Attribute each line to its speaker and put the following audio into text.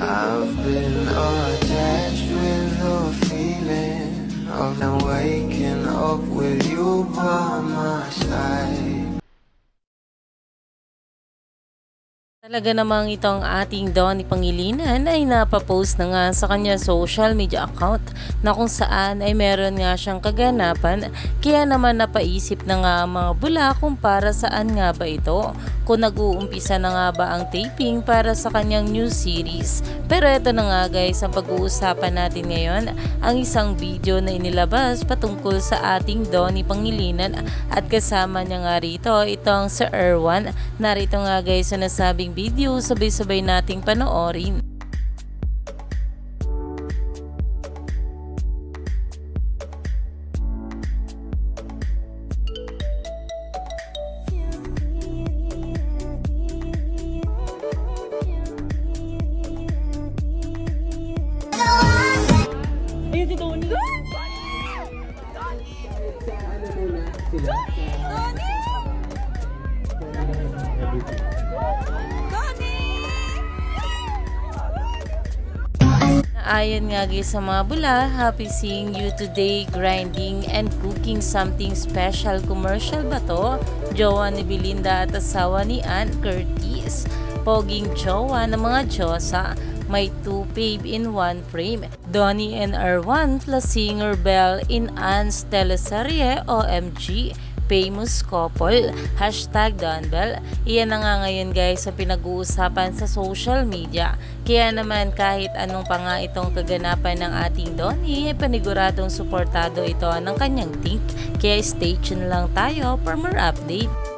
Speaker 1: I've been attached with the feeling of now waking up with you by my side.
Speaker 2: Talaga namang itong ating Donnie Pangilinan ay napapost na nga sa kanya social media account na kung saan ay meron nga siyang kaganapan kaya naman napaisip na nga ang mga bula kung para saan nga ba ito kung nag-uumpisa na nga ba ang taping para sa kanyang new series. Pero ito na nga guys ang pag-uusapan natin ngayon ang isang video na inilabas patungkol sa ating Donnie Pangilinan at kasama niya nga rito itong si Erwan. Narito nga guys sa nasabing video sabay-sabay nating panoorin. Ayon nga guys sa mga bula, happy seeing you today grinding and cooking something special commercial ba to? Jowa ni Belinda at asawa ni Ann Curtis. Poging jowa ng mga Diyosa. May two babe in one frame. Donnie and Erwan plus singer Belle in Ann's teleserye OMG famous couple. Hashtag Donbell. Iyan na nga ngayon guys sa pinag-uusapan sa social media. Kaya naman kahit anong pa nga itong kaganapan ng ating Donnie, eh, paniguradong suportado ito ng kanyang think. Kaya stay tuned lang tayo for more update.